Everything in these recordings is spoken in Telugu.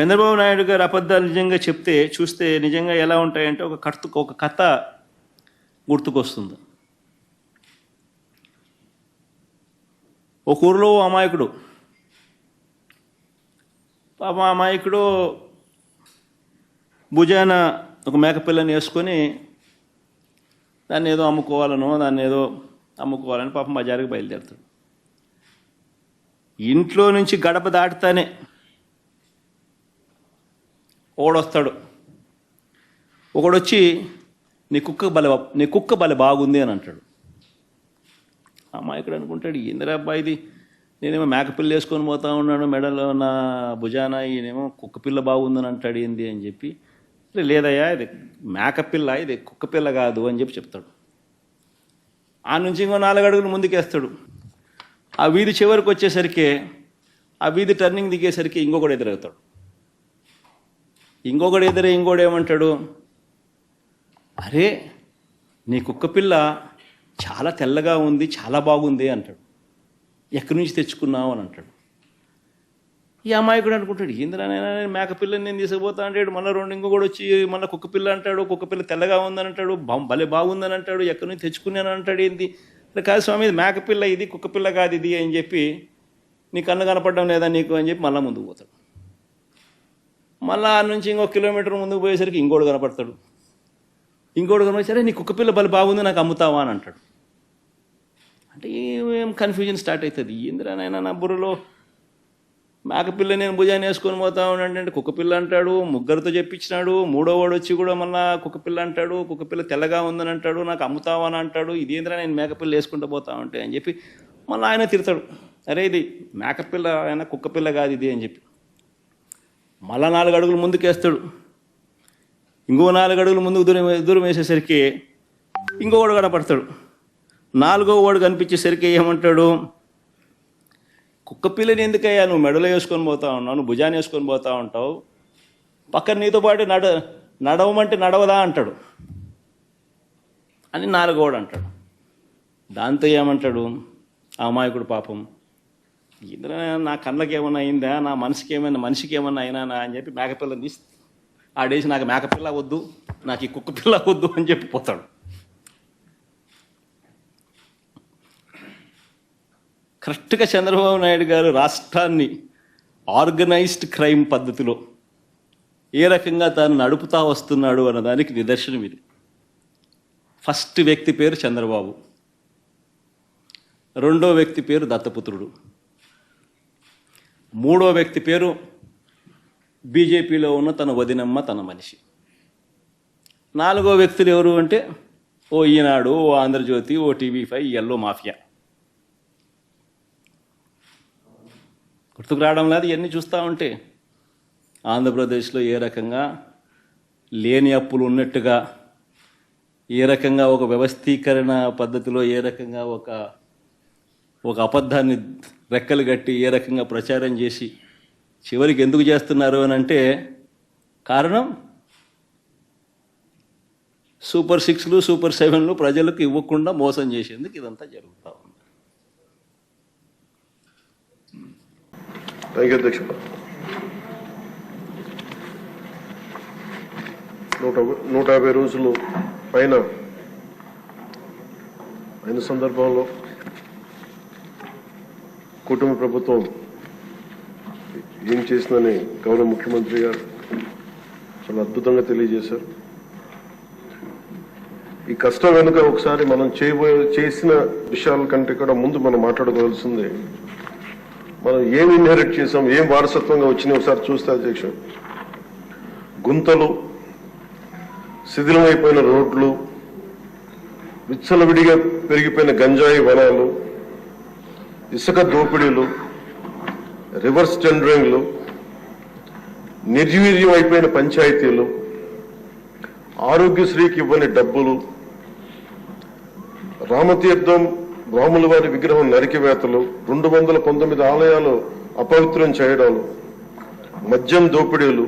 చంద్రబాబు నాయుడు గారు అబద్ధాలు నిజంగా చెప్తే చూస్తే నిజంగా ఎలా ఉంటాయంటే ఒక కర్త ఒక కథ గుర్తుకొస్తుంది. ఒక ఊరిలో అమాయకుడు పాప అమాయకుడు భుజాన ఒక మేకపిల్లని వేసుకొని దాన్ని ఏదో అమ్ముకోవాలనో దాన్ని ఏదో అమ్ముకోవాలని పాపం బజారుకి బయలుదేరుతాడు. ఇంట్లో నుంచి గడప దాటుతానే ఒకడొస్తాడు ఒకడొచ్చి నీ కుక్క బల నీ కుక్క బల బాగుంది అని అంటాడు. అమాయకుడు అనుకుంటాడు ఏందిరా అబ్బాయి ఇది? నేనేమో మేకపిల్ల వేసుకొని పోతా ఉన్నాను మెడలో నా భుజాన ఈయనేమో కుక్క పిల్ల బాగుందని అంటాడు ఏంది అని చెప్పి లేదయ్యా ఇది మేకపిల్ల ఇది కుక్క పిల్ల కాదు అని చెప్పి చెప్తాడు. ఆ నుంచి ఇంకో నాలుగు అడుగులు ముందుకేస్తాడు. ఆ వీధి చివరికి వచ్చేసరికి ఆ వీధి టర్నింగ్ దిగేసరికి ఇంకొకడు ఎదురవుతాడు. ఇంకొకడు ఎదురే ఇంకోడు ఏమంటాడు? అరే నీ కుక్క పిల్ల చాలా తెల్లగా ఉంది చాలా బాగుంది అంటాడు. ఎక్కడి నుంచి తెచ్చుకున్నావు అని అంటాడు. ఈ అమాయకుడు అనుకుంటాడు ఏందిరా మేకపిల్లని నేను మేక పిల్లని నేను తీసుకుపోతా అంటాడు. మళ్ళీ రెండు ఇంకొకడు వచ్చి మళ్ళీ కుక్క పిల్ల అంటాడు. కుక్క పిల్ల తెల్లగా ఉందని అంటాడు. భలే బాగుందని అంటాడు. ఎక్కడి నుంచి తెచ్చుకున్నాను అంటాడు ఏంది? "అరే కాదు స్వామి ఇది మేక పిల్ల ఇది కుక్క పిల్ల కాదు ఇది అని చెప్పి నీ కన్ను కనపడడం లేదా నీకు? అని చెప్పి మళ్ళీ ముందుకు పోతాడు. మళ్ళా ఆ నుంచి ఇంకో కిలోమీటర్ ముందుకు పోయేసరికి ఇంకోడు కనపడతాడు. ఇంకోడు కనపడేసరికి సరే నీ కుక్క పిల్ల బలి బాగుంది నాకు అమ్ముతావా? అని అంటాడు. అంటే ఏం కన్ఫ్యూజన్ స్టార్ట్ అవుతుంది? ఏందిరా నా బుర్రలో మేకపిల్ల నేను భుజాన్ని వేసుకొని పోతా ఉన్నాడు అంటే కుక్కపిల్ల అంటాడు ముగ్గురితో చెప్పించినాడు మూడో వాడు వచ్చి కూడా మళ్ళా కుక్కపిల్ల అంటాడు కుక్కపిల్ల తెల్లగా ఉందని అంటాడు నాకు అమ్ముతావా? అని అంటాడు ఇదేంద్రా నేను మేకపిల్ల వేసుకుంటూ పోతా ఉంటే? అని చెప్పి మళ్ళీ ఆయన తిడతాడు. అరే ఇది మేకపిల్ల ఆయన కుక్కపిల్ల కాదు ఇది అని చెప్పి. మళ్ళా నాలుగు అడుగులు ముందుకేస్తాడు. ఇంకో నాలుగు అడుగులు ముందుకు దూరం దూరం వేసేసరికి ఇంకొకడు కనపడతాడు. నాలుగో వాడు కనిపించేసరికి ఏమంటాడు? కుక్క పిల్లని ఎందుకయ్యా నువ్వు మెడలో వేసుకొని పోతా ఉన్నావు? నువ్వు భుజాన్ని వేసుకొని పోతా ఉంటావు? పక్కన నీతో పాటు నడ నడవమంటే నడవదా అంటాడు. అని నాలుగోడు అంటాడు. దాంతో ఏమంటాడు? ఆ అమాయకుడు పాపం ఇంద్ర నా కళ్ళకి ఏమైనా అయిందా? నా మనసుకి ఏమైనా మనిషికి ఏమైనా అయినా అని చెప్పి మేకపిల్లని తీసి ఆడేసి నాకు మేకపిల్ల వద్దు నాకు ఈ కుక్క పిల్ల వద్దు అని చెప్పి పోతాడు. కరెక్ట్గా చంద్రబాబు నాయుడు గారు రాష్ట్రాన్ని ఆర్గనైజ్డ్ క్రైమ్ పద్ధతిలో ఏ రకంగా తాను నడుపుతా వస్తున్నాడు అన్నదానికి నిదర్శనం ఇది. ఫస్ట్ వ్యక్తి పేరు చంద్రబాబు. రెండో వ్యక్తి పేరు దత్తపుత్రుడు. మూడో వ్యక్తి పేరు బీజేపీలో ఉన్న తన వదినమ్మ తన మనిషి. నాలుగో వ్యక్తులు ఎవరు అంటే ఓ ఈనాడు ఓ ఆంధ్రజ్యోతి ఓ టీవీ ఫైవ్ ఎల్లో మాఫియా. గుర్తుకు రావడం లేదు ఇవన్నీ చూస్తూ ఉంటే. ఆంధ్రప్రదేశ్లో ఏ రకంగా లేని అప్పులు ఉన్నట్టుగా ఏ రకంగా ఒక వ్యవస్థీకరణ పద్ధతిలో ఏ రకంగా ఒక ఒక అబద్ధాన్ని రెక్కలు కట్టి ఏ రకంగా ప్రచారం చేసి చివరికి ఎందుకు చేస్తున్నారు అని అంటే కారణం సూపర్ సిక్స్లు సూపర్ సెవెన్లు ప్రజలకు ఇవ్వకుండా మోసం చేసేందుకు ఇదంతా జరుగుతూ ఉంది. నూట నూట యాభై రోజులు పైన అయిన సందర్భంలో కుటుంబ ప్రభుత్వం ఏం చేసిందని గౌరవ ముఖ్యమంత్రి గారు చాలా అద్భుతంగా తెలియజేశారు. ఈ కష్టం వెనుక ఒకసారి మనం చేయబోయే చేసిన విషయాల కంటే కూడా ముందు మనం మాట్లాడుకోవాల్సింది మనం ఏం ఇన్హెరిట్ చేసాం ఏం వారసత్వంగా వచ్చినాయి ఒకసారి చూస్తే అధ్యక్షుడు గుంతలు శిథిలమైపోయిన రోడ్లు విచ్చలవిడిగా పెరిగిపోయిన గంజాయి వనాలు ఇసుక దోపిడీలు రివర్స్ టెండరింగ్లు నిర్వీర్యం అయిపోయిన పంచాయతీలు ఆరోగ్యశ్రీకి ఇవ్వని డబ్బులు రామతీర్థం రాముల వారి విగ్రహం నరికివేతలు రెండు వందల పంతొమ్మిది ఆలయాలు అపవిత్రం చేయడాలు మద్యం దోపిడీలు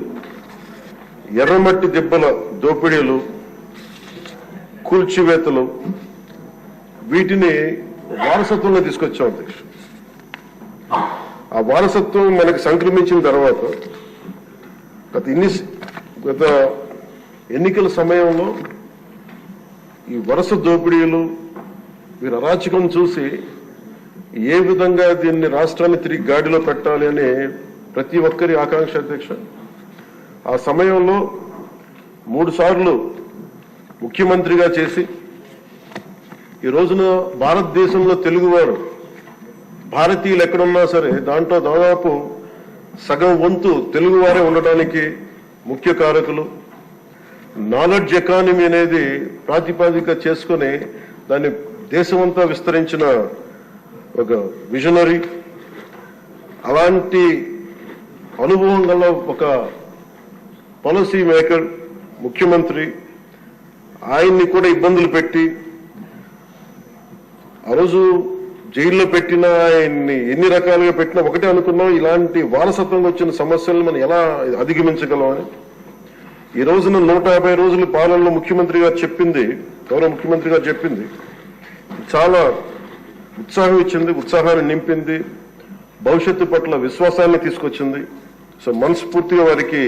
ఎర్రమట్టి దిబ్బల దోపిడీలు కూల్చివేతలు వీటిని వారసత్వంలో తీసుకొచ్చాం అధ్యక్షుడు. ఆ వారసత్వం మనకి సంక్రమించిన తర్వాత గత ఇన్ని గత ఎన్నికల సమయంలో ఈ వరుస దోపిడీలు వీరి అరాచకం చూసి ఏ విధంగా దీన్ని రాష్ట్రాన్ని తిరిగి గాడిలో పెట్టాలి అని ప్రతి ఒక్కరి ఆకాంక్ష అధ్యక్ష. ఆ సమయంలో మూడు సార్లు ముఖ్యమంత్రిగా చేసి ఈ రోజున భారతదేశంలో తెలుగువారు భారతీయులు ఎక్కడున్నా సరే దాంట్లో దాదాపు సగం వంతు తెలుగువారే ఉండడానికి ముఖ్య కారకులు. నాలెడ్జ్ ఎకానమీ అనేది ప్రాతిపాదిక చేసుకొని దాన్ని దేశమంతా విస్తరించిన ఒక విజనరీ అలాంటి అనుభవం గల ఒక పాలసీ మేకర్ ముఖ్యమంత్రి. ఆయన్ని కూడా ఇబ్బందులు పెట్టి ఆ రోజు జైల్లో పెట్టిన ఆయన్ని ఎన్ని రకాలుగా పెట్టినా ఒకటే అనుకున్నాం ఇలాంటి వారసత్వంగా వచ్చిన సమస్యలను మనం ఎలా అధిగమించగలం అని ఈ రోజున నూట యాభై రోజుల పాలనలో ముఖ్యమంత్రి గారు చెప్పింది గౌరవ ముఖ్యమంత్రి గారు చెప్పింది చాలా ఉత్సాహం ఇచ్చింది ఉత్సాహాన్ని నింపింది భవిష్యత్తు పట్ల విశ్వాసాన్ని తీసుకొచ్చింది. సో మనస్ఫూర్తిగా వారికి